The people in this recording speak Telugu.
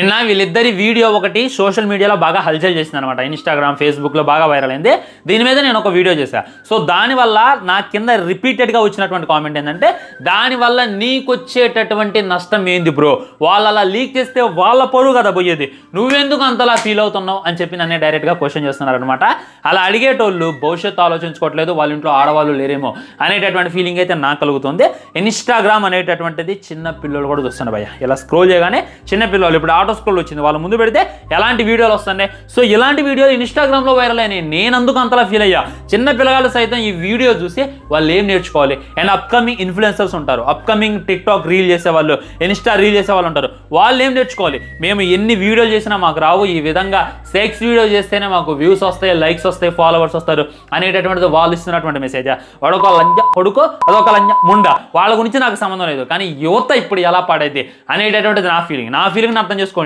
నిన్న వీళ్ళిద్దరి వీడియో ఒకటి సోషల్ మీడియాలో బాగా హల్చల్ చేసింది అనమాట ఇన్స్టాగ్రామ్ ఫేస్బుక్లో బాగా వైరల్ అయింది. దీని మీద నేను ఒక వీడియో చేశాను సో దానివల్ల నా కింద రిపీటెడ్గా వచ్చినటువంటి కామెంట్ ఏంటంటే దానివల్ల నీకు వచ్చేటటువంటి నష్టం ఏంది బ్రో వాళ్ళు అలా లీక్ చేస్తే వాళ్ళ పొరుగు కదా పోయేది. నువ్వెందుకు అంతలా ఫీల్ అవుతున్నావు? అని చెప్పి నన్నే డైరెక్ట్గా క్వశ్చన్ చేస్తున్నారనమాట అలా అడిగేటోళ్ళు భవిష్యత్తు ఆలోచించుకోవట్లేదు వాళ్ళ ఇంట్లో ఆడవాళ్ళు లేరేమో అనేటటువంటి ఫీలింగ్ అయితే నాకు కలుగుతుంది. ఇన్స్టాగ్రామ్ అనేటటువంటిది చిన్న పిల్లలు కూడా చూస్తున్నారు భయ్య. ఇలా స్క్రోల్ చేయగానే చిన్న పిల్లలు ఇప్పుడు ఆటో స్క్రోల్ వచ్చింది. వాళ్ళ ముందు పెడితే ఎలాంటి వీడియోలు వస్తున్నాయి? సో ఇలాంటి వీడియోలు ఇన్స్టాగ్రామ్లో వైరల్ అయినాయి. నేను అందుకు అంతలా ఫీల్ అయ్యా. చిన్న పిల్లగాళ్ళు సైతం ఈ వీడియో చూసి వాళ్ళు ఏం నేర్చుకోవాలి? అండ్ అప్కమింగ్ ఇన్ఫ్లుయెన్సర్స్ ఉంటారు. అప్కమింగ్ టిక్ టాక్ రీల్ చేసేవాళ్ళు ఇన్స్టా రీల్ చేసే వాళ్ళు ఉంటారు. వాళ్ళు ఏం నేర్చుకోవాలి? మేము ఎన్ని వీడియోలు చేసినా మాకు రావు. ఈ విధంగా సెక్స్ వీడియో చేస్తేనే మాకు వ్యూస్ వస్తాయి లైక్స్ వస్తాయి ఫాలోవర్స్ వస్తారు అనేటటువంటిది వాళ్ళు ఇస్తున్నటువంటి మెసేజ్ వాడొక లంజ కొడుకో అదొక లంజ ముండ. వాళ్ళ గురించి నాకు సంబంధం లేదు. కానీ యువత ఇప్పుడు ఎలా పాడైంది అనేటటువంటిది నా ఫీలింగ్ నా ఫీలింగ్ని అర్థం చేసుకోండి.